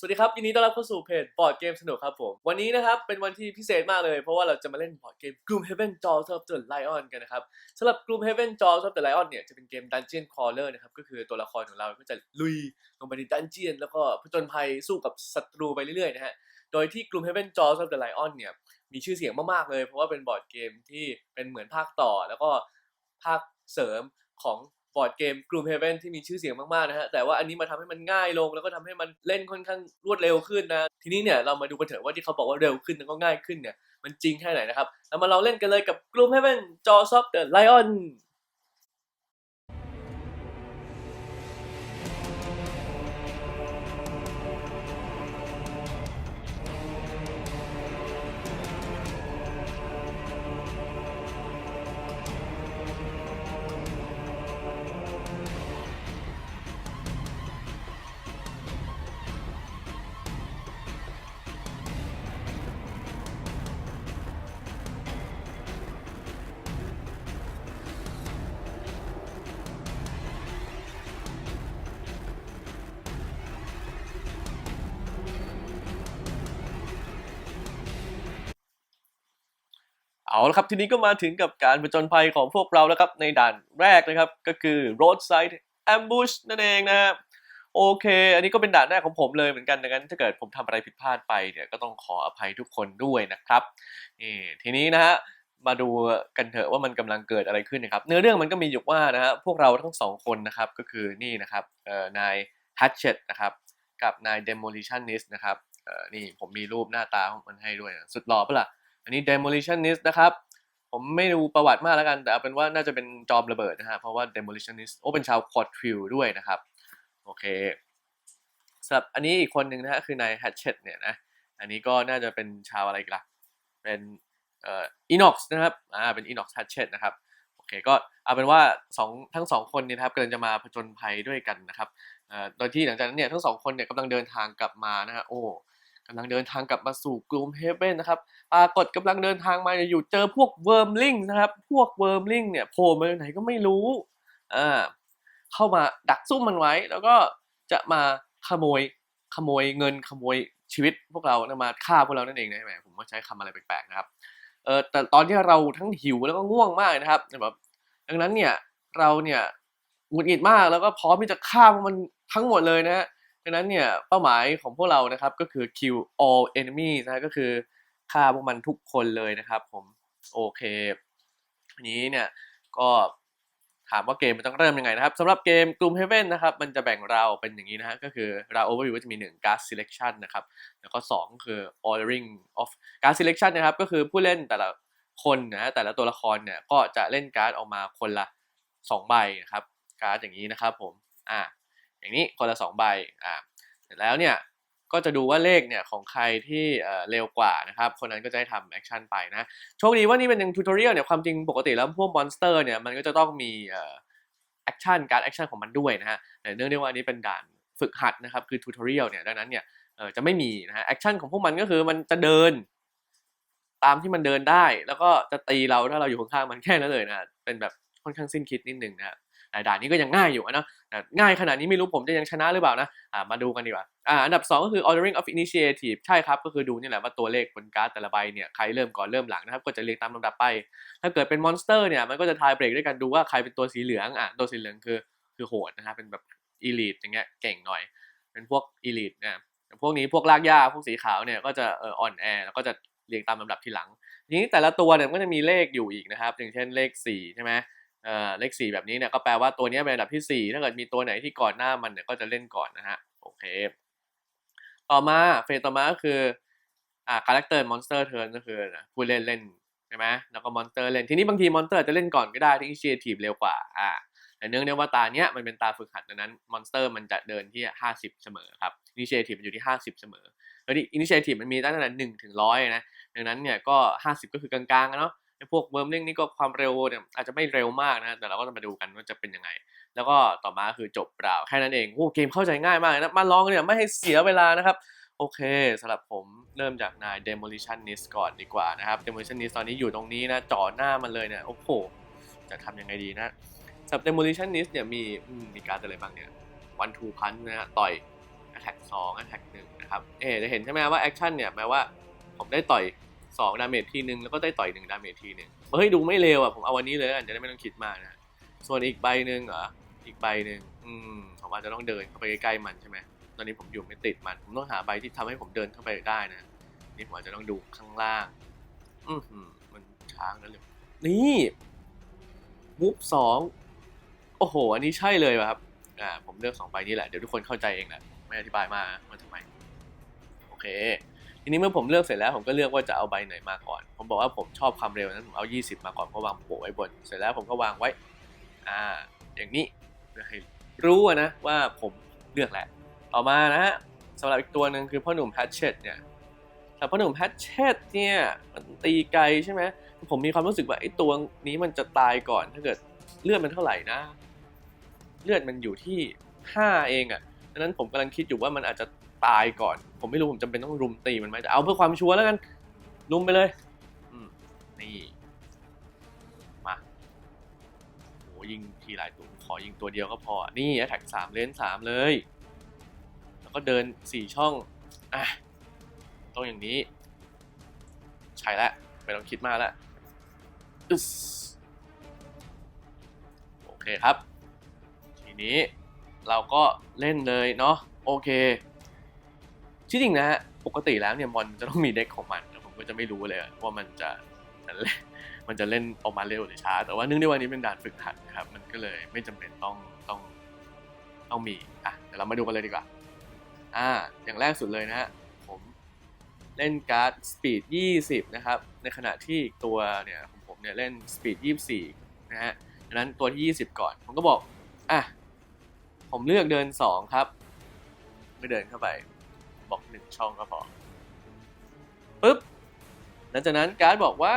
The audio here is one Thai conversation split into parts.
สวัสดีครับยินดีต้อนรับเข้าสู่เพจบอร์ดเกมสนุกครับผม วันนี้นะครับเป็นวันที่พิเศษมากเลย เพราะว่าเราจะมาเล่นบอร์ดเกม Gloomhaven Jaws of the Lion กันนะครับสำหรับ Gloomhaven Jaws of the Lion เนี่ยจะเป็นเกม Dungeon Crawler นะครับก็คือตัวละครของเราก็จะลุยลงไปในดันเจียนแล้วก็ผจญภัยสู้กับศัตรูไปเรื่อยๆนะฮะโดยที่ Gloomhaven Jaws of the Lion เนี่ยมีชื่อเสียงมากๆเลย เพราะว่าเป็นบอร์ดเกมที่เป็นเหมือนภาคต่อแล้วก็ภาคเสริมของ บอร์ดเกม Gloomhaven ที่มีชื่อเสียงมากๆนะฮะแต่ว่าอันนี้มาทำให้มันง่ายลง แล้วก็ทำให้มันเล่นค่อนข้างรวดเร็วขึ้นนะ ทีนี้เนี่ยเรามาดูกันเถอะว่าที่เขาบอกว่าเร็วขึ้นแล้วก็ง่ายขึ้นเนี่ยมันจริงแค่ไหนนะครับเรามาลองเล่นกันเลยกับ Gloomhaven Jaws of the Lion เอาละครับทีนี้ก็มาถึงกับการผจญภัยของพวกเราแล้วครับในด่านแรกนะครับก็คือ roadside ambush นั่นเองนะครับโอเค อันนี้ก็เป็นด่านแรกของผมเลยเหมือนกันดังนั้นถ้าเกิดผมทำอะไรผิดพลาดไปเนี่ยก็ต้องขออภัยทุกคนด้วยนะครับนี่ทีนี้นะฮะมาดูกันเถอะว่ามันกำลังเกิดอะไรขึ้นนะครับ เนื้อเรื่องมันก็มีอยู่ว่านะฮะพวกเราทั้งสองคนนะครับก็คือนี่นะครับนาย Hatchet นะครับกับนาย Demolitionist นะครับนี่ผมมีรูปหน้าตาของมันให้ด้วยนะสุดหล่อปะล่ะ อันนี้ demolitionist นะครับ ผมไม่ดูประวัติมากแล้วกัน แต่เอาเป็นว่าน่าจะเป็นจอมระเบิดนะฮะ เพราะว่า demolitionist โอ้เป็นชาวคอร์ทริลด้วยนะครับ โอเคสำหรับอันนี้อีกคนหนึ่งนะฮะ คือนาย hatchet เนี่ยนะ อันนี้ก็น่าจะเป็นชาวอะไรกันล่ะ เป็นเอ่อ inox นะครับ อ่า เป็น inox hatchet นะครับโอเคก็เอาเป็นว่าสองทั้งสองคนเนี่ยนะครับกำลังจะมาผจญภัยด้วยกันนะครับเอ่อโดยที่หลังจากนั้นเนี่ยทั้งสองคนเนี่ยกำลังเดินทางกลับมานะฮะโอ้ กำลังเดินทางกลับมาสู่กลุ่มเฮเ e นนะครับปรากฏกำลังเดินทางมาอยู่เจอพวกเวิร์มลิงนะครับ พวกเวิร์มลิงเนี่ยโผล่มาไหนก็ไม่รู้อ่าเข้ามาดักซุ่มมันไว้ แล้วก็จะมาขโมยขโมยเงินขโมยชีวิตพวกเรานะมาฆ่าพวกเรานั่นเองนะแหมผมว่ใช้คำอะไรแปลกๆนะครับเออแต่ตอนที่เราทั้งหิวแล้วก็ง่วงมากนะครับแบบดังนั้นเนี่ยเราเนี่ยหงุดหงิดมากแล้วก็พร้อมที่จะฆ่าพวกมันทั้งหมดเลยนะฮะ ดังนั้นเนี่ยเป้าหมายของพวกเรานะครับก็คือ kill all enemies นะก็คือฆ่าพวกมันทุกคนเลยนะครับผมโอเคทีนี้เนี่ยก็ถามว่าเกมมันต้องเริ่มยังไงนะครับสำหรับเกม Gloomhaven นะครับมันจะแบ่งเราเป็นอย่างนี้นะฮะก็คือเรา overview ก็จะมี 1 card selection นะครับแล้วก็ 2 คือ ordering of card selection นะครับก็คือผู้เล่นแต่ละคนนะแต่ละตัวละครเนี่ยก็จะเล่นการ์ดออกมาคนละ 2 ใบนะครับการ์ดอย่างนี้นะครับผมอ่า อย่างนี้คนละสองใบอ่าเสร็จแล้วเนี่ยก็จะดูว่าเลขเนี่ยของใครที่เร็วกว่านะครับคนนั้นก็จะได้ทำแอคชั่นไปนะโชคดีว่านี่เป็นยังทูตอเรียลเนี่ยความจริงปกติแล้วพวกมอนสเตอร์เนี่ยมันก็จะต้องมีแอคชั่นการแอคชั่นของมันด้วยนะฮะแต่เนื่องด้วยว่าอันนี้เป็นด่านฝึกหัดนะครับคือทูตอเรียลเนี่ยดังนั้นเนี่ยจะไม่มีนะฮะแอคชั่นของพวกมันก็คือมันจะเดิน ตามที่มันเดินได้ แล้วก็จะตีเราถ้าเราอยู่ข้างๆมันแค่นั้นเลยนะเป็นแบบค่อนข้างสิ้นคิดนิดนึงนะฮะ ด่านนี้ก็ยังง่ายอยู่นะง่ายขนาดนี้ไม่รู้ผมจะยังชนะหรือเปล่านะมาดูกันดีกว่าอันดับ 2 ก็คือ ordering of initiative ใช่ครับ ก็คือดูนี่แหละว่าตัวเลขบนการ์ดแต่ละใบเนี่ยใครเริ่มก่อนเริ่มหลังนะครับ ก็จะเรียงตามลำดับไป ถ้าเกิดเป็นมอนสเตอร์เนี่ยมันก็จะทายเบรกด้วยกันดูว่าใครเป็นตัวสีเหลืองอะตัวสีเหลืองคือคือโหดนะครับเป็นแบบ elite อย่างเงี้ยเก่งหน่อย เป็นพวก elite นะพวกนี้พวกลากหญ้าพวกสีขาวเนี่ยก็จะอ่อนแอแล้วก็จะเรียงตามลำดับทีหลัง ทีนี้แต่ละตัวเนี่ยก็จะมีเลขอยู่อีกนะครับ อย่างเช่นเลข4ใช่ไหม เอ่อเลขสี่แบบนี้เนี่ยก็แปลว่าตัวนี้เป็นอันดับที่สี่ถ้าเกิดมีตัวไหนที่ก่อนหน้ามันเนี่ยก็จะเล่นก่อนนะฮะโอเค ต่อมาเฟสต่อมาก็คืออ่าคาแรคเตอร์มอนสเตอร์เทิร์นก็คือผู้เล่นเล่นใช่ไหมแล้วก็มอนสเตอร์เล่นทีนี้บางทีมอนสเตอร์จะเล่นก่อนก็ได้ที่อินิเชียทีฟเร็วกว่าอ่าแต่เนื่องด้วยว่าตาเนี้ยมันเป็นตาฝึกหัดดังนั้นมอนสเตอร์มันจะเดินที่ 50 เสมอครับอินิเชทีฟมันอยู่ที่ 50 เสมอแล้วที่อินิเชทีฟมันมีตั้งแต่หนึ่งถึงร้อยนะดังนั้นเนี่ยก็ 50 ก็คือกลางๆอะเนาะ พวกเวิร์มลิงนี่ก็ความเร็วเนี่ยอาจจะไม่เร็วมากนะแต่เราก็จะมาดูกันว่าจะเป็นยังไง แล้วก็ต่อมาคือจบเปล่าแค่นั้นเองโอ้เกมเข้าใจง่ายมากนะมาลองเนี่ยไม่ให้เสียเวลานะครับโอเคสำหรับผมเริ่มจากนาย demolitionist ก่อนดีกว่านะครับ demolitionist ตอนนี้อยู่ตรงนี้นะจ่อหน้ามันเลยเนี่ยโอ้โหจะทำยังไงดีนะสำหรับ demolitionist เนี่ยมีมีการอะไรบ้างเนี่ย one two punch นะฮะต่อย attack 2 attack 1 นะนะครับ เอ๊จะเห็นใช่ไหมว่าแอคชั่นเนี่ยแม้ว่าผมได้ต่อย 2ดาเมจทีหนึ่งแล้วก็ได้ต่อย1ดาเมจทีหนึ่งเฮ้ยดูไม่เลวอะผมเอาวันนี้เลยแล้วกันจะได้ไม่ต้องคิดมากนะส่วนอีกใบหนึ่งเหรออีกใบหนึ่งอืมผมอาจจะต้องเดินเข้าไปใกล้ๆมันใช่ไหมตอนนี้ผมอยู่ไม่ติดมัน ผมต้องหาใบที่ทำให้ผมเดินเข้าไปได้นะนี่ผมอาจจะต้องดูข้างล่าง อือหือมันช้างนั่นเลยนี่มุฟสองโอ้โห อันนี้ใช่เลยวะครับอ่าผมเลือกสองใบนี้แหละเดี๋ยวทุกคนเข้าใจเองแหละไม่อธิบายมาว่าทำไมโอเค ทีนี้เมื่อผมเลือกเสร็จแล้วผมก็เลือกว่าจะเอาใบไหนมาก่อน ผมบอกว่าผมชอบความเร็วนั้นผมเอา 20 มาก่อนก็วางโปะไว้บน เสร็จแล้วผมก็วางไว้อ่าอย่างนี้เพื่อให้รู้นะว่าผมเลือกแหละ ต่อมานะฮะสำหรับอีกตัวหนึ่งคือพ่อหนุ่มแพทเชตเนี่ยแต่พ่อหนุ่มแพทเชตเนี่ยมันตีไกลใช่ไหมผมมีความรู้สึกว่าไอ้ตัวนี้มันจะตายก่อนถ้าเกิดเลือดมันเท่าไหร่นะ เลือดมันอยู่ที่ห้าเองอะ่ะดังนั้นผมกำลังคิดอยู่ว่ามันอาจจะ ตายก่อน ผมไม่รู้ผมจำเป็นต้องรุมตีมันไหมแต่เอาเพื่อความชัวร์แล้วกัน รุมไปเลยอืมนี่ มาโหยิงทีหลายตัวขอยิงตัวเดียวก็พอ นี่แท็กสามเลนสามเลย แล้วก็เดินสี่ช่อง อะ ต้องอย่างนี้ ใช่แล้วไม่ต้องคิดมากแล้วอึ๊สโอเคครับ ทีนี้เราก็เล่นเลยเนาะโอเค ที่จริงนะฮะปกติแล้วเนี่ยมอนจะต้องมีเด็กของมันแต่ผมก็จะไม่รู้เลยว่ามันจะจะเล่นมันจะเล่นออกมาเร็วหรือช้า แต่ว่าเนื่องด้วยวันนี้เป็นด่านฝึกหัดนะครับ มันก็เลยไม่จำเป็นต้องต้องต้องมีอะเดี๋ยวเรามาดูกันเลยดีกว่าอ่า อย่างแรกสุดเลยนะฮะผมเล่นการ์ด Speed 20 นะครับ ในขณะที่ตัวเนี่ยของผมเนี่ยเล่น Speed 24 นะฮะดังนั้นตัวที่ 20 ก่อน ผมก็บอกอะผมเลือกเดิน 2 ครับ ไม่เดินเข้าไป บอก1ช่องก็พอปึ๊บหลังจากนั้นการ์ดบอกว่า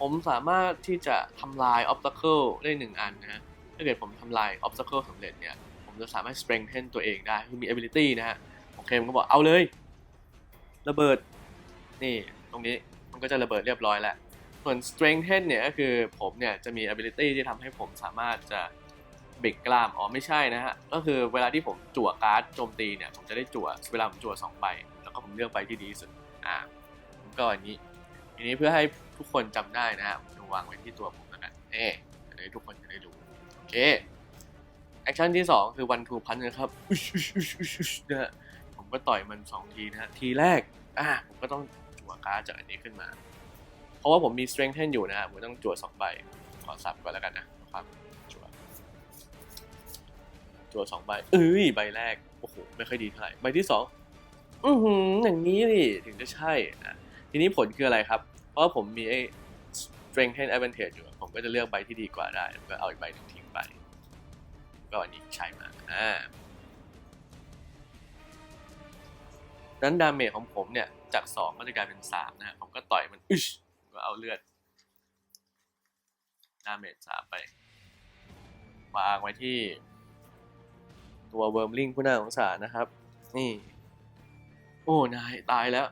ผมสามารถที่จะทำลาย obstacle ได้หนึ่งอันนะฮะถ้าเกิดผมทำลาย obstacle สำเร็จเนี่ย ผมจะสามารถ strengthen ตัวเองได้ คือมี ability นะฮะโอเคผมก็บอกเอาเลย ระเบิด นี่ตรงนี้มันก็จะระเบิดเรียบร้อยแล้ว ส่วน strengthen เนี่ยก็คือผมเนี่ยจะมี ability ที่ทำให้ผมสามารถจะ เบรกกล้าม อ๋อไม่ใช่นะฮะ ก็คือเวลาที่ผมจั่วการ์ดโจมตีเนี่ย ผมจะได้จั่ว เวลาผมจั่วสองใบ แล้วก็ผมเลือกใบที่ดีที่สุด อ่าผมก็อันนี้ทีนี้เพื่อให้ทุกคนจำได้นะฮะผมวางไว้ที่ตัวผมแล้วกันเอ๊ะจะได้ทุกคนจะได้รู้ โอเค แอคชั่นที่ 2 คือวันทูพันนะครับอุ๊ยอุ๊ยอุ๊ยอุ๊ยอุ๊ยนะฮะผมก็ต่อยมัน 2 ทีนะฮะ ทีแรก อ่าผมก็ต้องจั่วการ์ดจากอันนี้ขึ้นมา เพราะว่าผมมี strengthen อยู่นะฮะผมต้องจั่ว2ใบ ขอสับก่อนแล้วกันนะครับ จั่ว2ใบเอ้ยใบแรกโอ้โหไม่ค่อยดีเท่าไหร่ใบที่2อือหืออย่างนี้ดิถึงจะใช่อะทีนี้ผลคืออะไรครับ เพราะผมมีไอ้ strengthen advantage อยู่ ผมก็จะเลือกใบที่ดีกว่าได้ก็เอาอีกใบหนึ่งทิ้งไป ก็อันนี้ใช้มาอ่านั้นดาเมจของผมเนี่ย จาก 2 ก็จะกลายเป็น 3 นะฮะผมก็ต่อยมันอึชก็เอาเลือด ดาเมจ3ไปวางไว้ที่ ตัวเวิร์มลิงผู้น่าสงสารนะครับ นี่ โอ้นายตายแล้ว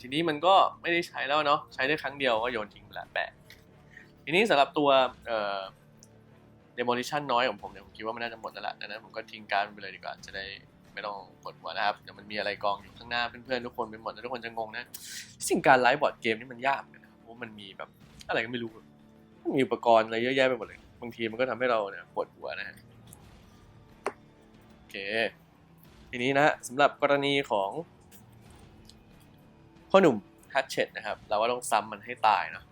ทีนี้มันก็ไม่ได้ใช้แล้วเนาะใช้ได้ครั้งเดียวก็โยนทิ้งไปละแปะทีนี้สำหรับตัวเอ่อ demolition น้อยของผมเนี่ยผมคิดว่ามันน่าจะหมดแล้วล่ะดังนั้นผมก็ทิ้งการไปเลยดีกว่าจะได้ไม่ต้องปวดหัวนะครับเดี๋ยวมันมีอะไรกองอยู่ข้างหน้าเพื่อนๆทุกคนไปหมดแล้วทุกคนจะงงนะสิ่งการไลฟ์บอร์ดเกมนี่มันยากเหมือนะเพราะมันมีแบบอะไรก็ไม่รู้ มีอุปกรณ์อะไรเยอะแยะไปหมดเลย บางทีมันก็ทำให้เราเนี่ยปวดหัวนะฮะ เคทีนี้นะสำหรับกรณีของพ่อหนุ่มฮัตเชตนะครับ เราก็ต้องซ้ำมันให้ตายเนาะ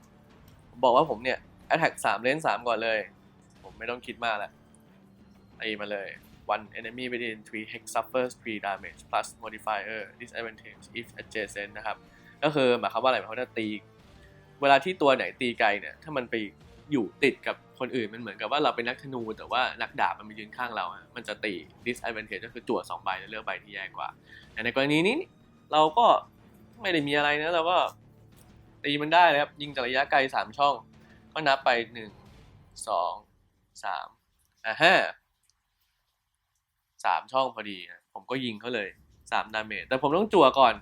ผมบอกว่าผมเนี่ย attack สามเลนสามก่อนเลย ผมไม่ต้องคิดมากล้วตีมาเลย one enemy within three hex suffers three damage plus modifier disadvantage if adjacent นะครับ ก็คือหมายความว่าอะไรหมายความว่าตี เวลาที่ตัวไหนตีไกลเนี่ย ถ้ามันไป อยู่ติดกับคนอื่นมันเหมือนกับว่าเราเป็นนักธนู แต่ว่านักดาบมันมายืนข้างเราอะมันจะตี disadvantage ก็คือจั่วสองใบแล้วเลือกใบที่แย่กว่าแต่ในกรณีนี้เราก็ไม่ได้มีอะไรนะเราก็ตีมันได้นะครับ ยิงจากระยะไกลสามช่อง ก็นับไปหนึ่งสองสามอ่าฮะสามช่องพอดีนะผมก็ยิงเขาเลยสามดาเมจแต่ผมต้องจั่วก่อน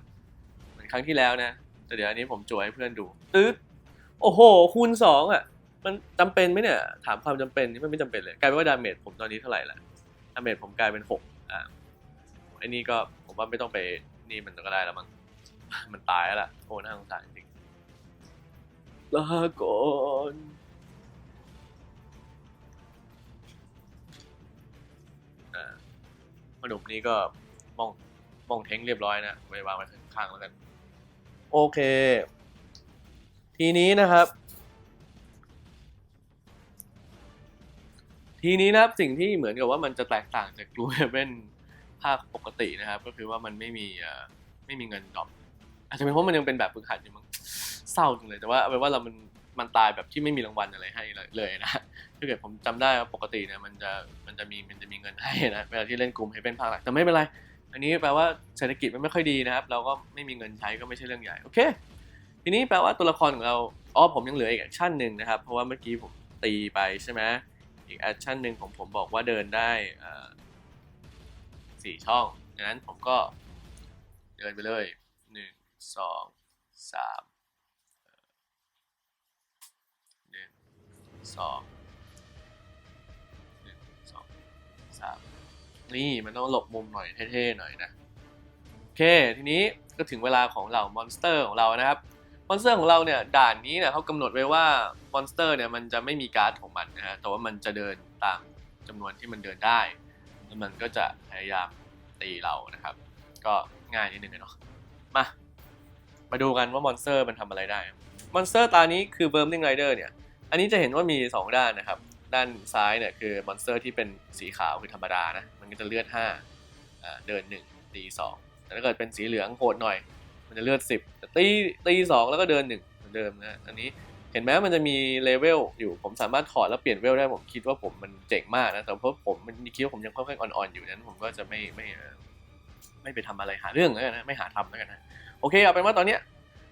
เหมือนครั้งที่แล้วนะ แต่เดี๋ยวอันนี้ผมจั่วให้เพื่อนดูตึ๊ดโอ้โห คูณสองอะ มันจำเป็นไหมเนี่ย ถามความจำเป็นนี่มันไม่จำเป็นเลยกลายเป็นว่าดาเมจผมตอนนี้เท่าไหร่ละดาเมจผมกลายเป็นหกอ่าอันนี้ก็ผมว่าไม่ต้องไปนี่มันก็ได้แล้วมั้งมันตายแล้วล่ะโอ้น่าสงสารจริงลาก่อนอ่าขนมนี้ก็มองมองเท้งเรียบร้อยนะไว้วางไว้ข้างๆแล้วกัน โอเค ทีนี้นะครับ ทีนี้นะครับสิ่งที่เหมือนกับว่ามันจะแตกต่างจาก Blue Heaven ภาคปกตินะครับ ก็คือว่ามันไม่มีไม่มีเงินดอปอาจจะเป็นเพราะมันยังเป็นแบบฝึกหัดอยู่มั้งเศร้าจังเลยแต่ว่าเอาเป็นว่าเรามันมันตายแบบที่ไม่มีรางวัลอะไรให้เลยนะถ้าเกิดผมจำได้ว่าปกติเนี่ยมันจะมันจะมีมันจะมีเงินให้นะเวลาที่เล่นกลุ่มให้เป็นภาคหลักแต่ไม่เป็นไร อันนี้แปลว่าเศรษฐกิจมันไม่ค่อยดีนะครับ เราก็ไม่มีเงินใช้ก็ไม่ใช่เรื่องใหญ่โอเค ทีนี้แปลว่าตัวละครของเราอ๋อผมยังเหลืออีกแอคชั่นหนึ่งนะครับ เพราะว่าเมื่อกี้ผมตีไปใช่ไหม อีกแอคชั่นหนึ่งของผมบอกว่าเดินได้สี่ช่องดังนั้นผมก็เดินไปเลยหนึ่งสองสามหนึ่งสองหนึ่งสองสามนี่มันต้องหลบมุมหน่อยเท่ๆหน่อยนะ โอเค ทีนี้ก็ถึงเวลาของเหล่ามอนสเตอร์ของเรานะครับ อนสเตอร์ของเราเนี่ยด่านนี้เนี่ยเขากำหนดไว้ว่ามอนสเตอร์เนี่ยมันจะไม่มีการ์ดของมันนะฮะแต่ว่ามันจะเดินตามจำนวนที่มันเดินได้ แล้วมันก็จะพยายามตีเรานะครับ ก็ง่ายนิดนึงเนาะมามาดูกันว่ามอนสเตอร์มันทำอะไรได้ มอนสเตอร์ตานี้คือ Burning Rider เนี่ย อันนี้จะเห็นว่ามี 2 ด้านนะครับ ด้านซ้ายเนี่ยคือมอนสเตอร์ที่เป็นสีขาวคือธรรมดานะ มันก็จะเลือด5อ่าเดิน 1 ตี 2 แต่ถ้าเกิดเป็นสีเหลืองโหดหน่อย มันจะเลือด10แต่ตีตีสองแล้วก็เดิน1เหมือนเดิมนะอันนี้เห็นไหมมันจะมีเลเวลอยู่ผมสามารถถอดแล้วเปลี่ยนเวลได้ผมคิดว่าผมมันเจ๋งมากนะแต่เพราะผมมันคิดว่าผมยังค่อยๆอ่อนๆอยู่นั้นผมก็จะไม่ไม่ไม่ไปทำอะไรหาเรื่องแล้วกันนะไม่หาทำแล้วกันนะโอเคเอาเป็นว่าตอนเนี้ย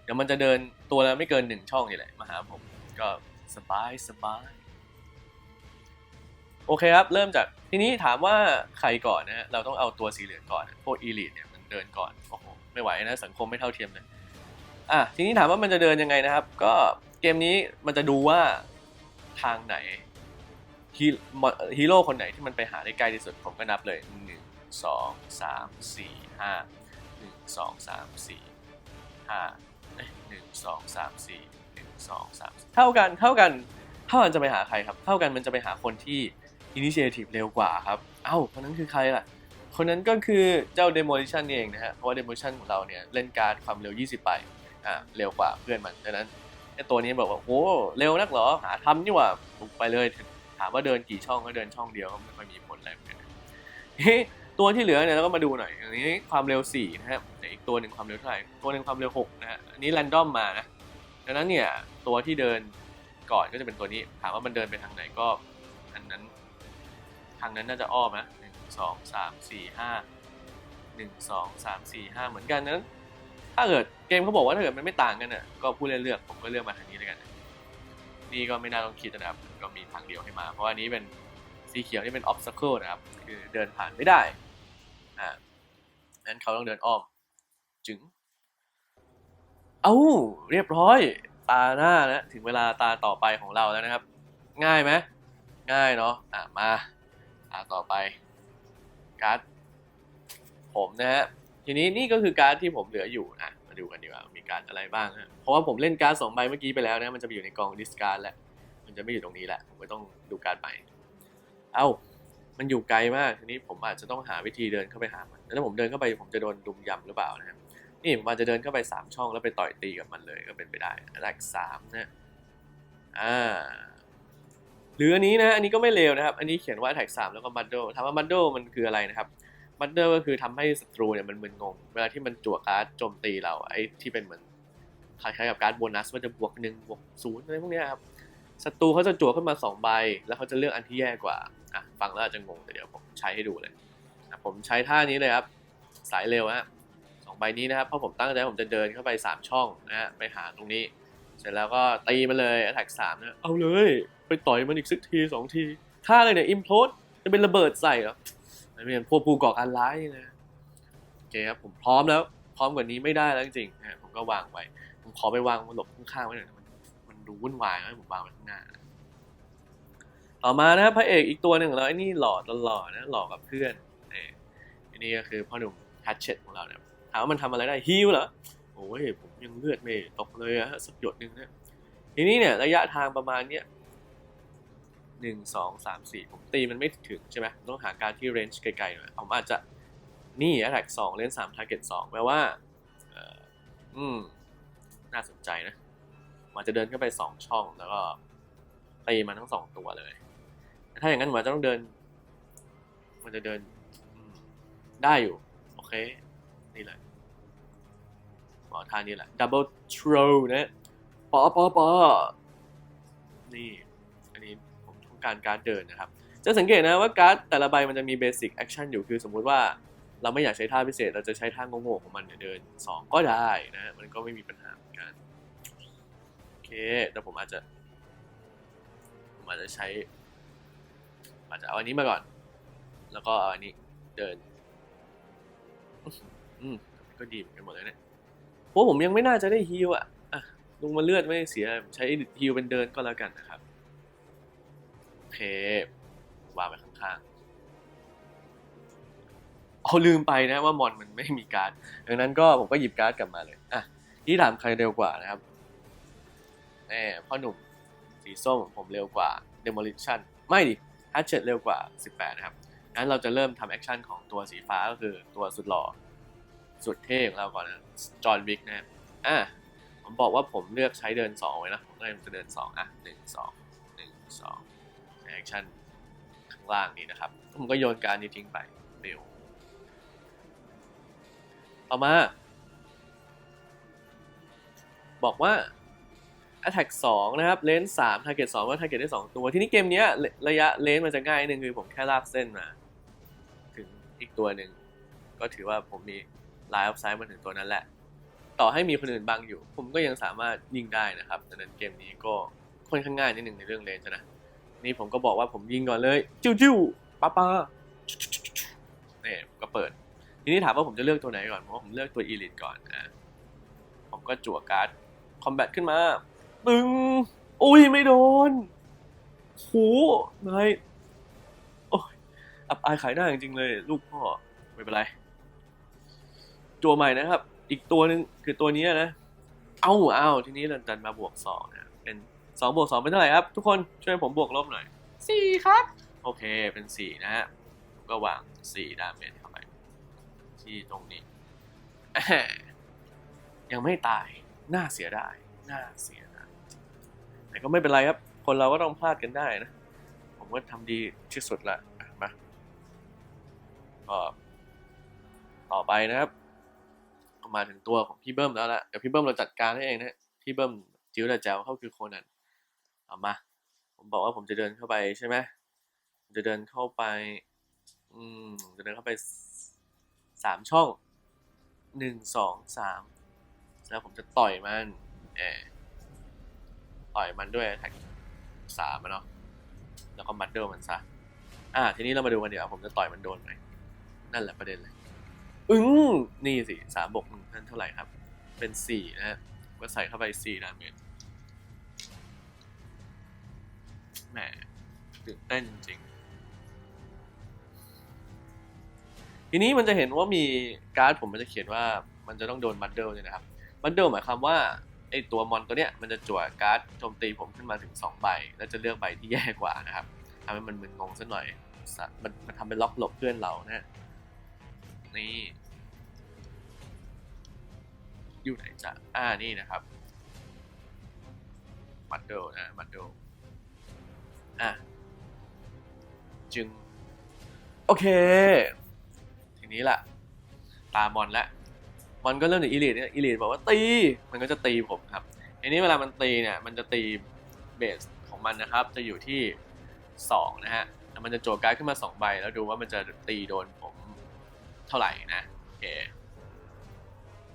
เดี๋ยวมันจะเดินตัวละไม่เกินหนึ่งช่องนี่แหละมาหาผมก็สบายสบายโอเคครับ เริ่มจากทีนี้ถามว่าใครก่อนนะฮะเราต้องเอาตัวสีเหลืองก่อน พวกอีลิทเนี่ยมันเดินก่อน โอ้โห ไม่ไหวนะสังคมไม่เท่าเทียมเลยอะทีนี้ถามว่ามันจะเดินยังไงนะครับ ก็เกมนี้มันจะดูว่าทางไหนฮีโร่คนไหนที่มันไปหาได้ใกล้ที่สุดผมก็นับเลยหนึ่งสองสามสี่ห้าหนึ่งสองสามสี่ห้าเอ้ยหนึ่งสองสามสี่หนึ่งสองสามเท่ากันเท่ากันเท่ากันจะไปหาใครครับ เท่ากันมันจะไปหาคนที่อินิเชทีฟเร็วกว่าครับ เอ้าคนนั้นคือใครล่ะ คนนั้นก็คือเจ้า Demolition เองนะฮะ เพราะว่า Demolition ของเราเนี่ยเล่นการ์ดความเร็ว 20 ไปอ่าเร็วกว่าเพื่อนมันดังนั้นไอ้ตัวนี้บอกว่าโอ้เร็วนักเหรอหาทำนี่ว่าบุกไปเลย ถามว่าเดินกี่ช่องก็เดินช่องเดียวก็ไม่ค่อยมีผลอะไรเหมือนกันตัวที่เหลือเนี่ยเราก็มาดูหน่อยอันนี้ความเร็ว4นะครับแต่อีกตัวหนึ่งความเร็วเท่าไหร่ตัวหนึ่งความเร็ว6นะฮะอันนี้แรนดอมมานะดังนั้นเนี่ยตัวที่เดินก่อนก็จะเป็นตัวนี้ ถามว่ามันเดินไปทางไหนก็ อันนั้น ทางนั้นน่าจะอ้อมนะ สองสามสี่ห้าหนึ่งสองสามสี่ห้าเหมือนกันนั้น ถ้าเกิดเกมเขาบอกว่าถ้าเกิดมันไม่ต่างกันน่ะก็ผู้เล่นเลือกผมก็เลือกมาทางนี้เลยกัน นี่ก็ไม่น่าต้องคิดนะครับก็มีทางเดียวให้มา เพราะอันนี้เป็นสีเขียวที่เป็น obstacle นะครับ คือเดินผ่านไม่ได้อ่านั้นเขาต้องเดินอ้อม จึง เอ้าเรียบร้อยตาหน้านะถึงเวลาตาต่อไปของเราแล้วนะครับ ง่ายไหมง่ายเนาะอะมาตาต่อไป การ์ดผมนะฮะทีนี้นี่ก็คือการ์ดที่ผมเหลืออยู่นะมาดูกันดีกว่ามีการ์ดอะไรบ้างฮะเพราะว่าผมเล่นการ์ดสองใบเมื่อกี้ไปแล้วนะมันจะไปอยู่ในกองดิสการ์ดแล้วมันจะไม่อยู่ตรงนี้แหละผมก็ต้องดูการ์ดใหม่เอ้ามันอยู่ไกลมากทีนี้ผมอาจจะต้องหาวิธีเดินเข้าไปหามันแล้วถ้าผมเดินเข้าไปผมจะโดนดุมยำหรือเปล่านะครับนี่ผมอาจจะเดินเข้าไปสามช่องแล้วไปต่อยตีกับมันเลยก็เป็นไปได้แรกสามนะอ่า หรืออันนี้นะอันนี้ก็ไม่เลวนะครับ อันนี้เขียนว่าแท็กสามแล้วก็บัตเดิลถามว่าบัตเดิลมันคืออะไรนะครับบัตเดิลก็คือทำให้ศัตรูเนี่ยมันมึนงง เวลาที่มันจั่วการ์ดโจมตีเราไอ้ที่เป็นเหมือนคล้ายๆกับการ์ดโบนัสว่าจะบวกหนึ่งบวกศูนย์อะไรพวกนี้ครับศัตรูเขาจะจั่วขึ้นมาสองใบ แล้วเขาจะเลือกอันที่แย่กว่าอะฟังแล้วอาจจะงงแต่เดี๋ยวผมใช้ให้ดูเลยผมใช้ท่านี้เลยครับสายเร็วฮะสองใบนี้นะครับเพราะผมตั้งใจผมจะเดินเข้าไปสามช่องนะฮะไปหาตรงนี้ เสร็จแล้วก็ตีมันเลยแท็กสามนะเอาเลย ไปต่อยมันอีกสักทีสองทีท่าเลยเนี่ยอิมโพสจะเป็นระเบิดใส่เหรอไม่เป็นพวกผู้ก่อการร้ายนะโอเคครับผมพร้อมแล้ว พร้อมกว่านี้ไม่ได้แล้วจริงๆนะผมก็วางไว้ผมขอไปวางมันหลบข้างๆไว้หน่อยมันมันดูวุ่นวายนะผมวางไว้ข้างหน้าต่อมานะพระเอกอีกตัวหนึ่งของเราไอ้นี่หล่อตลอดนะหล่อกับเพื่อนนี่อันนี้ก็คือพ่อหนุ่มทัชเชตของเราเนี่ยถามว่ามันทำอะไรได้ฮิลเหรอโอ้ยผมยังเลือดไม่ตกเลยอะสักหยดหนึ่งนะทีนี้เนี่ยระยะทางประมาณเนี้ย หนึ่งสองสามสี่ผมตีมันไม่ถึงใช่ไหมต้องหาการที่เรนจ์ไกลๆหน่อยผมอาจจะนี่แท็กสองเล่นสามทาร์เก็ตสองแปลว่าอืม น่าสนใจนะมันจะเดินเข้าไปสองช่องแล้วก็ตีมันทั้งสองตัวเลย ถ้าอย่างนั้นมันจะต้องเดิน มันจะเดินได้อยู่ โอเค นี่เลยบอกท่านี้แหละ double throw นะปอปอปอนี่ การการดเดินนะครับ จะสังเกตนะว่าการ์ดแต่ละใบมันจะมีเบสิ c แอคชั่นอยู่คือสมมุติว่าเราไม่อยากใช้ท่าพิเศษ เราจะใช้ท่าโง่ๆของมันเดิน 2 ก็ได้นะมันก็ไม่มีปัญหาเหมือนกันโอเคแต่ผมอาจจะผมอาจจะใช้อาจจะเอาอันนี้มาก่อน แล้วก็เอาอันนี้เดินอืมก็ดีเหมือนกันหมดเลยเนี่ยเพราะผมยังไม่น่าจะได้ฮิวอะอะลงมาเลือดไม่เสียใช้ฮิวเป็นเดินก็แล้วกันนะครับ เค วางไว้ข้างๆ เอาลืมไปนะว่ามอนมันไม่มีการ์ด ดังนั้นก็ผมก็หยิบการ์ดกลับมาเลย อะที่ถามใครเร็วกว่านะครับแน่พ่อหนุ่มสีส้มผมเร็วกว่า demolition ไม่ดิ hatchet เร็วกว่า 18 นะครับ งั้นเราจะเริ่มทำแอคชั่นของตัวสีฟ้าก็คือตัวสุดหล่อ สุดเท่ของเราก่อนนะจอห์นวิกนะครับอะผมบอกว่าผมเลือกใช้เดิน 2 ไว้นะ ผมเลยจะเดิน 2 อะ 1 2 1 2แอ คชั่นข้างล่างนี้นะครับ ผมก็โยนการนี้ทิ้งไปเร็วต่อมา บอกว่า attack 2 นะครับ เลนส์3 target 2 ว่า target ได้ 2 ตัว ทีนี้เกมนี้ระยะเลนส์มันจะง่ายนิดนึงคือผมแค่ลากเส้นมา ถึงอีกตัวหนึ่ง ก็ถือว่าผมมี line of sight มาถึงตัวนั้นแหละ ต่อให้มีคนอื่นบังอยู่ ผมก็ยังสามารถยิงได้นะครับดังนั้นเกมนี้ก็ค่อนข้างง่ายนิดนึงในเรื่องเลนส์นะ นี่ผมก็บอกว่าผมยิงก่อนเลย จิ้วจิ้วป้าป้าเนี่ยก็เปิด ทีนี้ถามว่าผมจะเลือกตัวไหนก่อนผมว่าผมเลือกตัว Elite ก่อนนะผมก็จั่วการ์ดคอมแบทขึ้นมาปึ้งอุ้ยไม่โดนโหนายโอ้ยอับอายขายหน้าจริงๆเลย ลูกพ่อไม่เป็นไร ตัวใหม่นะครับ อีกตัวหนึ่งคือตัวนี้นะ เอ้าเอ้าทีนี้เราดันมาบวกสองนะเป็น สองบวกสองเป็นเท่าไหร่ครับ ทุกคนช่วยผมบวกลบหน่อยสี่ครับ โอเคเป็นสี่นะฮะผมก็วางสี่ดาเมจเข้าไป ที่ตรงนี้แอะยังไม่ตาย น่าเสียดายน่าเสียดายแต่ก็ไม่เป็นไรครับ คนเราก็ต้องพลาดกันได้นะ ผมก็ทำดีที่สุดละอะมาก็ต่อไปนะครับก็มาถึงตัวของพี่เบิ้มแล้วละเดี๋ยวพี่เบิ้มเราจัดการให้เองนะพี่เบิ้มจิ๋วแต่แจ๋วเขาคือโคนัน เอามา ผมบอกว่าผมจะเดินเข้าไปใช่ไหมผมจะเดินเข้าไป อืมจะเดินเข้าไปสามช่องหนึ่งสองสามแล้วผมจะต่อยมันเออต่อยมันด้วยแท็กสามเนาะแล้วก็มัดเดิลมันซะอ่า ทีนี้เรามาดูกันเดี๋ยวผมจะต่อยมันโดนไหมนั่นแหละประเด็นเลยอึ้งนี่สิสามบวกหนึ่งนั่นเท่าไหร่ครับ เป็นสี่นะฮะก็ใส่เข้าไปสี่ดาเมจ แหมตื่นเต้นจริงๆ ทีนี้มันจะเห็นว่ามีการ์ดผมมันจะเขียนว่ามันจะต้องโดนมัดเดิลเนี่ยนะครับ มัดเดิลหมายความว่าไอตัวมอนตัวเนี้ยมันจะจั่วการ์ดโจมตีผมขึ้นมาถึง 2 ใบ แล้วจะเลือกใบที่แย่กว่านะครับทำให้มันมึนงงสักหน่อย มันมันทำเป็นล็อกหลบเพื่อนเรานะฮะนี่อยู่ไหนจ๊ะอ่านี่นะครับ มัดเดิลนะ มัดเดิล อะ จึง โอเค ทีนี้ล่ะ ตามอนละมอนก็เริ่มจากอีลิทเนี่ยอีลิทบอกว่าตี มันก็จะตีผมครับทีนี้เวลามันตีเนี่ย มันจะตีเบสของมันนะครับ จะอยู่ที่สองนะฮะแล้วมันจะโจกการ์ดขึ้นมาสองใบ แล้วดูว่ามันจะตีโดนผมเท่าไหร่นะโอเค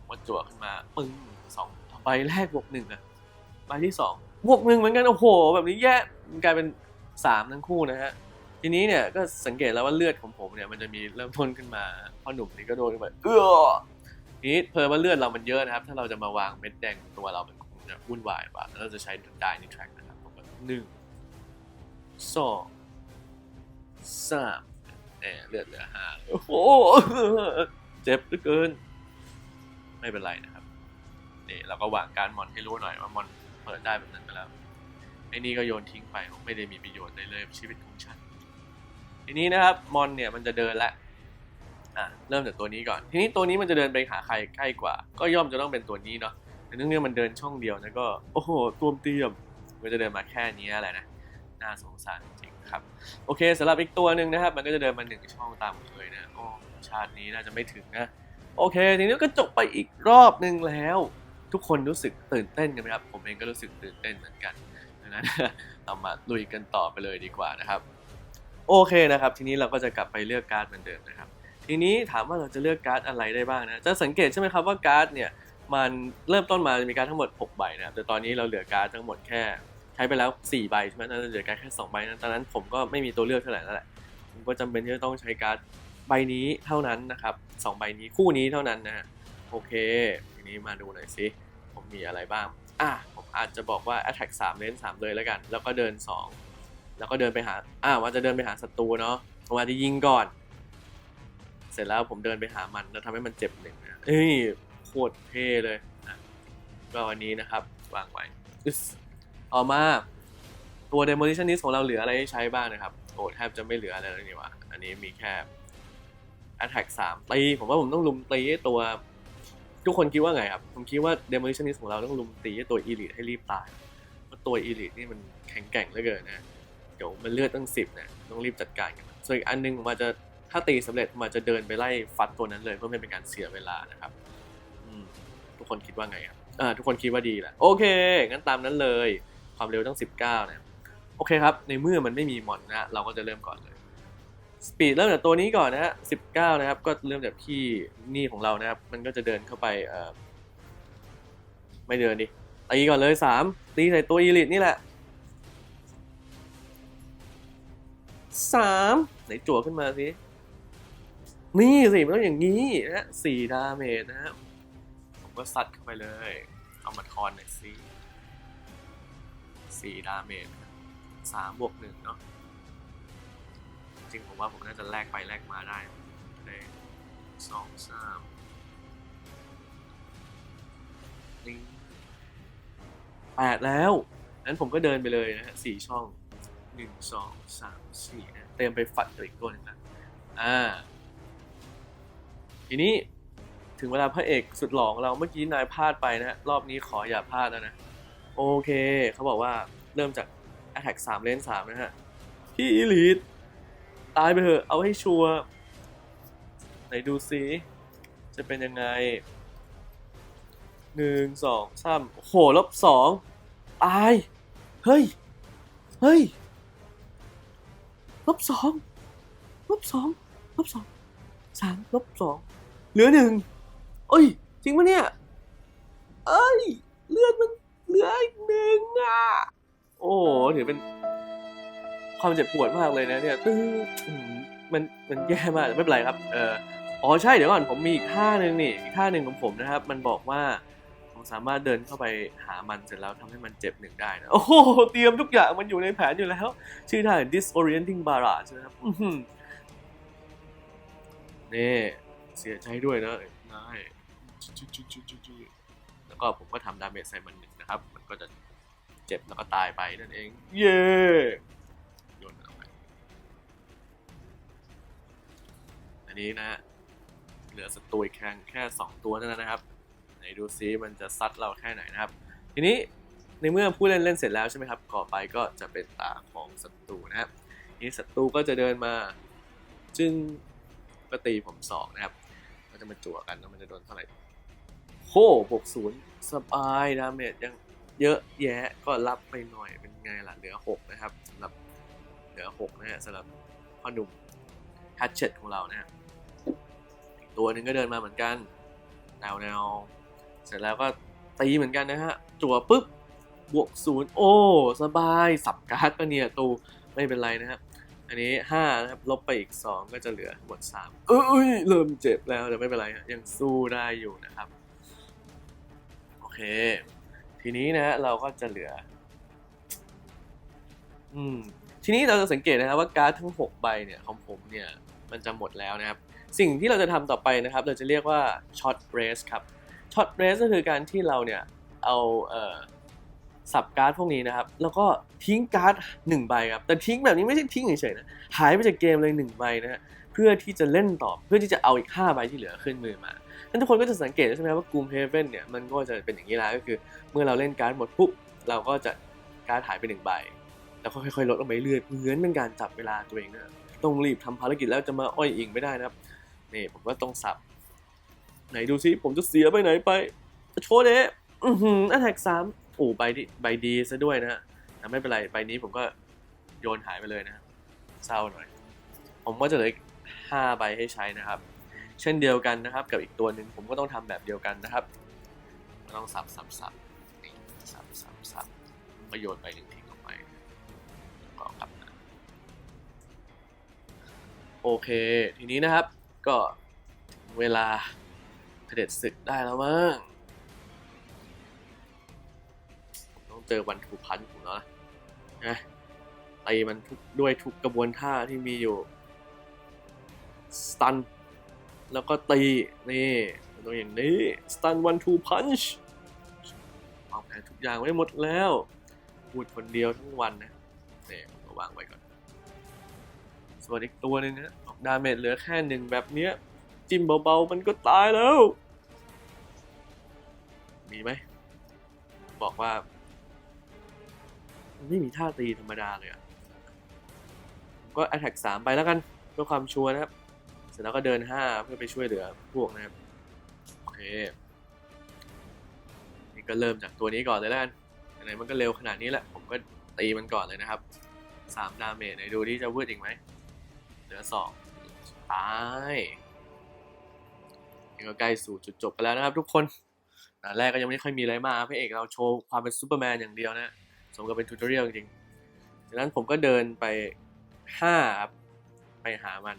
วัดจั่วขึ้นมาปึ้งสองใบแรกบวกหนึ่งอะใบที่สองบวกหนึ่งเหมือนกัน โอ้โห แบบนี้แย่มันกลายเป็น สามทั้งคู่นะฮะ ทีนี้เนี่ยก็สังเกตแล้วว่าเลือดของผมเนี่ยมันจะมีเริ่มต้นขึ้นมาพ่อหนุ่มนี่ก็โดนไปเออทีนี้เพอว่าเลือดเรามันเยอะนะครับ ถ้าเราจะมาวางเม็ดแดงตัวเรามันคงจะวุ่นวายกว่าเราจะใช้ได้ในแทร็กนะครับผมก็หนึ่งสองสามเออเลือดเหลือห้าโอ้โหเจ็บเหลือเกิน ไม่เป็นไรนะครับนี่เราก็วางการมอนให้รู้หน่อยว่ามอนเปิดได้แบบนั้นไปแล้ว อ้นี่ก็โยนทิ้งไปไม่ได้มีประโยชน์เลยเลยชีวิตของฉัน ทีนี้นะครับมอนเนี่ยมันจะเดินละอะเริ่มจากตัวนี้ก่อน ทีนี้ตัวนี้มันจะเดินไปหาใครใกล้กว่า ก็ย่อมจะต้องเป็นตัวนี้เนาะแต่เนื่องมันเดินช่องเดียวนะก็โอ้โหตัวเตรียมมันจะเดินมาแค่นี้แหละนะน่าสงสารจริงครับโอเคสำหรับอีกตัวหนึ่งนะครับ มันก็จะเดินมาหนึ่งช่องตามเคยนะโอ้ชาตินี้น่าจะไม่ถึงนะโอเค ทีนี้ก็จบไปอีกรอบหนึ่งแล้ว ทุกคนรู้สึกตื่นเต้นกันไหมครับ ผมเองก็รู้สึกตื่นเต้นเหมือนกัน ดังนั้นเรามาลุยกันต่อไปเลยดีกว่านะครับ โอเคนะครับ ทีนี้เราก็จะกลับไปเลือกการ์ดเหมือนเดิมนะครับ ทีนี้ถามว่าเราจะเลือกการ์ดอะไรได้บ้างนะจะสังเกตใช่ไหมครับว่าการ์ดเนี่ยมันเริ่มต้นมาจะมีการดทั้งหมด 6 ใบนะครับแต่ตอนนี้เราเหลือการ์ดทั้งหมดแค่ ใช้ไปแล้ว 4 ใบใช่ไหมน่าจะเหลือการดแค่ 2 ใบนะตอนนั้นผมก็ไม่มีตัวเลือกเท่าไหร่แล้วแหละผมก็จำเป็นที่จะต้องใช้การ์ดใบนี้เท่านั้นนะครับสองใบนี้คู่นี้เท่านั้นนะฮะโอเค ทีนี้มาดูหน่อยสิผมมีอะไรบ้าง อะผมอาจจะบอกว่า attack 3เลน3เลยแล้วกัน แล้วก็เดิน 2 แล้วก็เดินไปหาอ่าว่าจะเดินไปหาศัตรูเนาะผมอาจจะยิงก่อน เสร็จแล้วผมเดินไปหามันแล้วทำให้มันเจ็บหนึ่งนะเอ้ยโคตรเท่เลยนะก็วันนี้นะครับวางไว้อึ๊สต่อมาตัว demolitionist ของเราเหลืออะไรให้ใช้บ้างนะครับ โอ้แทบจะไม่เหลืออะไรเลยนี่ว่าอันนี้มีแค่ attack 3ตีผมว่าผมต้องลุมตีตัว ทุกคนคิดว่าไงครับ ผมคิดว่า demolitionist ของเราต้องลุมตีตัว elite ให้รีบตายเพราะตัว elite นี่มันแข็งแกร่งเหลือเกินนะเดี๋ยวมันเลือดตั้งสิบนะต้องรีบจัดการกันส่วนอีกอันหนึงมาจะถ้าตีสำเร็จมาจะเดินไปไล่ฟัดตัวนั้นเลยเพื่อไม่เป็นการเสียเวลานะครับทุกคนคิดว่าไงครับอ่าทุกคนคิดว่าดีแหละโอเคงั้นตามนั้นเลย ความเร็วตั้ง 19นะโอเคครับ ในเมื่อมันไม่มีมอนนะเราก็จะเริ่มก่อนเลย สปีดเริ่มจากตัวนี้ก่อนนะฮะ19นะครับ ก็เริ่มจากที่นี่ของเรานะครับ มันก็จะเดินเข้าไปเอ่อไม่เดินดิตีก่อนเลย3ตีใส่ตัวอีลิทนี่แหละสามไหนจั่วขึ้นมาสิ นี่สิมันต้องอย่างนี้นะฮะสี่ดาเมจนะฮะผมก็ซัดเข้าไปเลย เอามาทอนหน่อยสิสี่ดาเมจสามบวกหนึ่งเนาะ ริงผมว่าผมน่าจะแลกไปแลกมาได้เลยสองสามนี่แปดแล้วนั้นผมก็เดินไปเลยนะฮะสี่ช่องหนึ่งสองสามสี่นะเตรียมไปฝัดอีกตัวนึงนะอ่า ทีนี้ถึงเวลาพระเอกสุดหล่อของเราเมื่อกี้นายพลาดไปนะฮะรอบนี้ขออย่าพลาดแล้วนะ โอเค เขาบอกว่าเริ่มจาก attack 3 เลน3นะฮะพี่อีลิท ตายไปเถอะ เอาให้ชัวร์ ไหนดูซิ จะเป็นยังไง หนึ่งสองสามโหลบสองตาย เฮ้ย เฮ้ย ลบสอง ลบสอง ลบสอง สามลบสอง เหลือหนึ่งเอ้ย จริงปะเนี่ย เอ้ย เลือดมันเหลืออีกหนึ่งอะ โอ้ถือเป็น ความเจ็บปวดมากเลยนะเนี่ยตื้ออืมมันมันแย่มากแต่ไม่เป็นไรครับเอออ๋อใช่เดี๋ยวก่อนผมมีอีกท่าหนึ่งนี่อีกท่าหนึ่งของผมนะครับ มันบอกว่าผมสามารถเดินเข้าไปหามันเสร็จแล้วทำให้มันเจ็บหนึ่งได้นะโอ้โหเตรียมทุกอย่างมันอยู่ในแผนอยู่แล้ว ชื่อท่า disorienting barrage นะครับนี่เสียใจด้วยนะนายแล้วก็ผมก็ทำดาเมจใส่มันหนึ่งนะครับ มันก็จะเจ็บแล้วก็ตายไปนั่นเอง เย้ นนี้นะเหลือศัตรูอีกแค่แค่สองตัวเท่านั้นนะครับไหนดูซิมันจะซัดเราแค่ไหนนะครับ ทีนี้ในเมื่อผู้เล่นเล่นเสร็จแล้วใช่ไหมครับต่อไปก็จะเป็นตาของศัตรูนะครับนี่ศัตรูก็จะเดินมา จึงก็ตีผมสองนะครับก็จะมาจั่วกันแล้วมันจะโดนเท่าไหร่โหบวกศูนย์สบายดาเมจยังเยอะแยะก็รับไปหน่อยเป็นไงล่ะเหลือหกนะครับสำหรับเหลือหกนะฮะสำหรับพ่อหนุ่มฮัตเชตของเรานะฮะ ตัวหนึ่งก็เดินมาเหมือนกันแนวแนวเสร็จแล้วก็ตีเหมือนกันนะฮะ จั่วปุ๊บบวกศูนย์โอ้ สบาย สับการ์ดปะเนี่ยตูไม่เป็นไรนะครับ อันนี้ห้านะครับ ลบไปอีกสองก็จะเหลือหมดสามเอ้ย เริ่มเจ็บแล้วแต่ไม่เป็นไรยังสู้ได้อยู่นะครับ โอเค ทีนี้นะฮะเราก็จะเหลือ อืมทีนี้เราจะสังเกตนะครับว่าการ์ดทั้ง 6 ใบเนี่ยของผมเนี่ย มันจะหมดแล้วนะครับ สิ่งที่เราจะทำต่อไปนะครับ เราจะเรียกว่าช็อตเรสครับช็อตเรสก็คือการที่เราเนี่ยเอาเอ่อสับการ์ดพวกนี้นะครับ แล้วก็ทิ้งการ์ดหนึ่งใบครับ แต่ทิ้งแบบนี้ไม่ใช่ทิ้งเฉยๆนะ หายไปจากเกมเลยหนึ่งใบนะฮะ เพื่อที่จะเล่นต่อ เพื่อที่จะเอาอีก 5 ใบที่เหลือขึ้นมือมานั้นทุกคนก็จะสังเกตใช่ไหมว่าก o มเฮเว่นเนี่ยมันก็จะเป็นอย่างนี้แหละก็คือเมื่อเราเล่นการ์ดหมดปุ๊บ เราก็จะการ์ดหายไปหนึ่งใบ แล้วก็ค่อยๆลดลงไปเรื่อยเหมือนเป็นการจับเวลาตัวเองนะต้องรีบทำภารกิจแล้วจะมาอ้อยอิงไม่ได้นะครับ นี่ผมก็ต้องสับ ไหนดูซิผมจะเสียไปไหนไป โชเดะอือหืออันแท็กสามโอ้ใบดีใบดีซะด้วยนะฮะแต่ไม่เป็นไรใบนี้ผมก็โยนหายไปเลยนะเศร้าหน่อย ผมก็จะเหลือห้าใบให้ใช้นะครับ เช่นเดียวกันนะครับกับอีกตัวหนึ่งผมก็ต้องทำแบบเดียวกันนะครับต้องสับสับสับนี่สับสับสับก็โยนไปหนึ่งทิ้งออกไปก็กลับมาโอเค ทีนี้นะครับ ก็เวลาเผด็จศึกได้แล้วมั้งต้องเจอวันทูพันผมแล้วนะนะไอ้มันทุกด้วยทุกกระบวนท่าที่มีอยู่ สตัน แล้วก็ตี นี่มันต้อย่างนี้ สตันวันทูพันช์วางแผนทุกอย่างไว้หมดแล้ว พูดคนเดียวทั้งวันนะนี่ผมก็วางไว้ก่อน ส่วนอีกตัวหนึ่งนะ ดาเมจเหลือแค่หนึ่งแบบเนี้ย จิ้มเบาๆ มันก็ตายแล้ว มีไหม บอกว่า ไม่มีท่าตีธรรมดาเลยอะผมก็ attack 3ไปแล้วกันเพื่อความชัวร์นะครับ เสร็จแล้วก็เดิน5เพื่อไปช่วยเหลือพวกนะครับ โอเค นี่ก็เริ่มจากตัวนี้ก่อนเลยแล้วกันไหนมันก็เร็วขนาดนี้แหละ ผมก็ตีมันก่อนเลยนะครับ 3 ดาเมจไหนดูที่จะวืดอีกไหมเหลือ 2 ตายก็ใกล้สู่จุดจบไปแล้วนะครับ ทุกคนด่านแรกก็ยังไม่ค่อยมีอะไรมากพระเอกเราโชว์ความเป็นซูเปอร์แมนอย่างเดียวนะ สมกับเป็นทูตเรียลจริงจากนั้นผมก็เดินไปห้าครับ ไปหามัน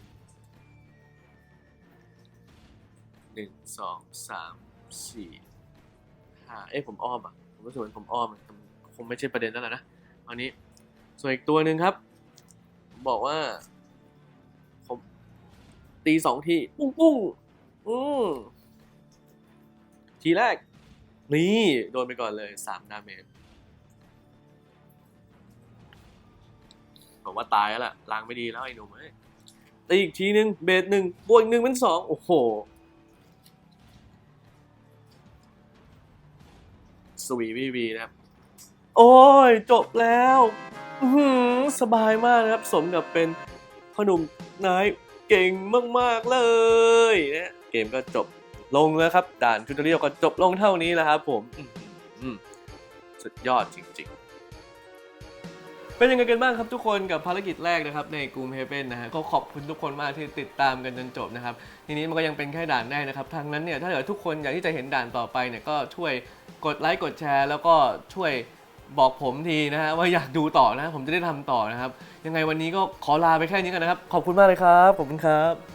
หนึ่งสองสามสี่ห้าเอ้ยผมอ้อมอะ ผมรู้สึกเหมือนผมอ้อมอะแต่คงไม่ใช่ประเด็นแล้วล่ะนะตอนนี้ส่วนอีกตัวหนึ่งครับ ผมบอกว่า ตีสองทีปุ้งปุ้งอืมทีแรก นี่โดนไปก่อนเลยสามดาเมจผมว่าตายแล้วล่ะล้างไม่ดีแล้วไอ้หนุ่มเอ้ยตีอีกทีนึง เบสหนึ่งบวกหนึ่งเป็นสองโอ้โห สวีวีวีนะครับ โอ้ย จบแล้วสบายมากนะครับ สมกับเป็นพ่อหนุ่มนาย เก่งมากๆเลยนะเกมก็จบลงแล้วครับ ด่านทูตเรียลก็จบลงเท่านี้แล้วครับผมสุดยอดจริงๆ เป็นยังไงกันบ้างครับทุกคนกับภารกิจแรกนะครับในกลุ่มเฮเ n นนะฮะก็ขอบคุณทุกคนมากที่ติดตามกันจนจบนะครับ ทีนี้มันก็ยังเป็นแค่ด่านแรกนะครับทางนั้นเนี่ยถ้าเกิดทุกคนอยากที่จะเห็นด่านต่อไปเนี่ยก็ช่วยกดไลค์กดแชร์ แล้วก็ช่วยบอกผมทีนะฮะว่าอยากดูต่อนะ ผมจะได้ทำต่อนะครับ ยังไงวันนี้ก็ขอลาไปแค่นี้กันนะครับ ขอบคุณมากเลยครับ ขอบคุณครับ